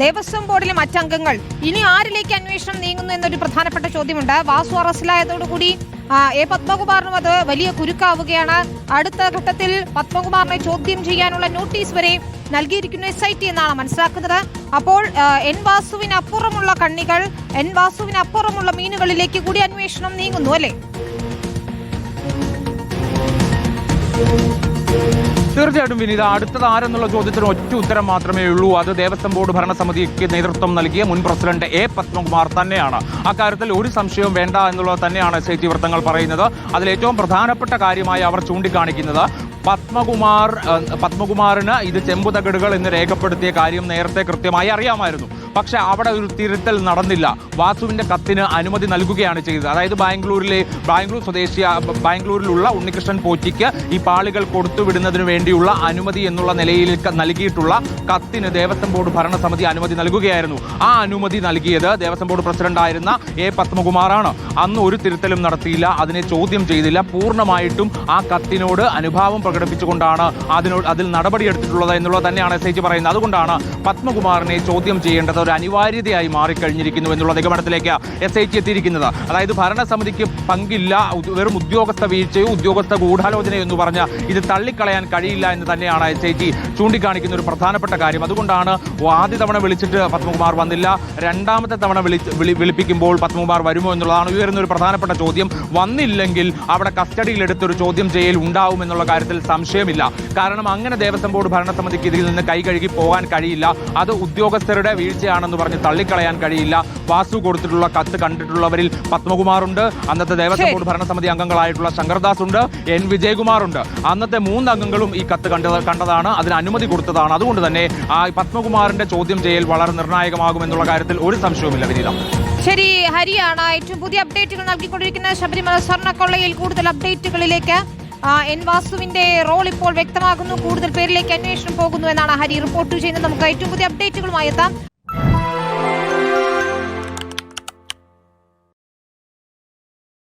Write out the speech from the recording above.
ദേവസ്വം ബോർഡിലെ മറ്റംഗങ്ങൾ. ഇനി ആരിലേക്ക് അന്വേഷണം നീങ്ങുന്നു എന്നൊരു പ്രധാനപ്പെട്ട ചോദ്യമുണ്ട്. വാസു അറസ്റ്റിലായതോടുകൂടി എ പത്മകുമാറിനും അത് വലിയ കുരുക്കാവുകയാണ്. അടുത്ത ഘട്ടത്തിൽ പത്മകുമാറിനെ ചോദ്യം ചെയ്യാനുള്ള നോട്ടീസ് വരെ നൽകിയിരിക്കുന്നു എസ് ഐ ടി എന്നാണ് മനസ്സിലാക്കുന്നത്. അപ്പോൾ എൻ വാസുവിനപ്പുറമുള്ള കണ്ണികൾ എൻ വാസുവിനപ്പുറമുള്ള മീനുകളിലേക്ക് കൂടി അന്വേഷണം നീങ്ങുന്നു അല്ലേ? തീർച്ചയായിട്ടും വിനീത അടുത്തത് ആരെന്നുള്ള ചോദ്യത്തിന് ഒറ്റ ഉത്തരം മാത്രമേ ഉള്ളൂ. അത് ദേവസ്വം ബോർഡ് ഭരണസമിതിക്ക് നേതൃത്വം നൽകിയ മുൻ പ്രസിഡന്റ് എ പത്മകുമാർ തന്നെയാണ്. അക്കാര്യത്തിൽ ഒരു സംശയവും വേണ്ട എന്നുള്ളത് തന്നെയാണ് എസ് ഐ ടി വൃത്തങ്ങൾ പറയുന്നത്. അതിൽ ഏറ്റവും പ്രധാനപ്പെട്ട കാര്യമായി അവർ ചൂണ്ടിക്കാണിക്കുന്നത് പത്മകുമാർ പത്മകുമാറിന് ഇത് ചെമ്പുതകടുകൾ എന്ന് രേഖപ്പെടുത്തിയ കാര്യം നേരത്തെ കൃത്യമായി അറിയാമായിരുന്നു. പക്ഷെ അവിടെ ഒരു തിരുത്തൽ നടന്നില്ല. വാസുവിന്റെ കത്തിന് അനുമതി നൽകുകയാണ് ചെയ്തത്. അതായത് ബാംഗ്ലൂരിലെ ബാംഗ്ലൂർ സ്വദേശി ബാംഗ്ലൂരിലുള്ള ഉണ്ണികൃഷ്ണൻ പോറ്റിക്ക് ഈ പാളികൾ കൊടുത്തുവിടുന്നതിന് വേണ്ടിയുള്ള അനുമതി എന്നുള്ള നിലയിൽ നൽകിയിട്ടുള്ള കത്തിന് ദേവസ്വം ബോർഡ് ഭരണസമിതി അനുമതി നൽകുകയായിരുന്നു. ആ അനുമതി നൽകിയത് ദേവസ്വം ബോർഡ് പ്രസിഡന്റായിരുന്ന എ പത്മകുമാറാണ്. അന്ന് ഒരു തിരുത്തലും നടത്തിയില്ല. അതിനെ ചോദ്യം ചെയ്തില്ല. പൂർണമായിട്ടും ആ കത്തിനോട് അനുഭാവം പ്രകടിപ്പിച്ചുകൊണ്ടാണ് അതിനോട് അതിൽ നടപടിയെടുത്തിട്ടുള്ളത് എന്നുള്ളത് തന്നെയാണ് എസ് ഐ പറയുന്നത്. അതുകൊണ്ടാണ് പത്മകുമാറിനെ ചോദ്യം ചെയ്യേണ്ടത് ഒരു അനിവാര്യതയായി മാറിക്കഴിഞ്ഞിരിക്കുന്നു എന്നുള്ള നിഗമനത്തിലേക്ക് എസ് ഐ ടി എത്തിയിരിക്കുന്നത്. അതായത് ഭരണസമിതിക്ക് പങ്കില്ല വെറും ഉദ്യോഗസ്ഥ വീഴ്ചയോ ഉദ്യോഗസ്ഥ ഗൂഢാലോചനയോ എന്ന് പറഞ്ഞ് ഇത് തള്ളിക്കളയാൻ കഴിയില്ല എന്ന് തന്നെയാണ് എസ് ഐ ടി ചൂണ്ടിക്കാണിക്കുന്ന ഒരു പ്രധാനപ്പെട്ട കാര്യം. അതുകൊണ്ടാണ് ആദ്യ തവണ വിളിച്ചിട്ട് പത്മകുമാർ വന്നില്ല. രണ്ടാമത്തെ തവണ വിളി വിളി- വിളിപ്പിക്കുമ്പോൾ പത്മകുമാർ വരുമോ എന്നുള്ളതാണ് ഉയരുന്ന ഒരു പ്രധാനപ്പെട്ട ചോദ്യം. വന്നില്ലെങ്കിൽ അവിടെ കസ്റ്റഡിയിലെടുത്തൊരു ചോദ്യം ചെയ്യൽ ഉണ്ടാവും എന്നുള്ള കാര്യത്തിൽ സംശയമില്ല. കാരണം അങ്ങനെ ദേവസ്വം ബോർഡ് ഭരണസമിതിക്ക് ഇതിൽ നിന്ന് കൈ കഴുകി പോകാൻ കഴിയില്ല. അത് ഉദ്യോഗസ്ഥരുടെ വീഴ്ചയാണെന്ന് പറഞ്ഞ് തള്ളിക്കളയാൻ കഴിയില്ല. വാസു കൊടുത്തിട്ടുള്ള കത്ത് കണ്ടിട്ടുള്ളവരിൽ പത്മകുമാറുണ്ട്. അന്നത്തെ ദേവസ്വം. ബോർഡ് ഭരണസമിതി അംഗങ്ങളായിട്ടുള്ള ശങ്കർദാസ് ഉണ്ട് എൻ. വിജയകുമാർ ഉണ്ട് അന്നത്തെ മൂന്ന് അംഗങ്ങളും ഈ കത്ത് കണ്ട കണ്ടതാണ്. അതിന് അനുമതി കൊടുത്തതാണ്. അതുകൊണ്ട് തന്നെ ആ പത്മകുമാറിന്റെ ചോദ്യം ചെയ്യൽ വളരെ നിർണായകമാകുമെന്നുള്ള കാര്യത്തിൽ ഒരു സംശയവുമില്ല വിനീത. ശരി ഹരിയാണ് ഏറ്റവും പുതിയ അപ്ഡേറ്റുകൾ നൽകിക്കൊണ്ടിരിക്കുന്ന ശബരിമല സ്വർണക്കൊള്ളയിൽ കൂടുതൽ അപ്ഡേറ്റുകളിലേക്ക്. എൻ. വാസുവിന്റെ റോൾ ഇപ്പോൾ വ്യക്തമാകുന്നു. കൂടുതൽ പേരിലേക്ക് അന്വേഷണം പോകുന്നു എന്നാണ് ഹരി റിപ്പോർട്ട് ചെയ്യുന്നത്. നമുക്ക് ഏറ്റവും പുതിയ അപ്ഡേറ്റുകളുമായി എത്താം.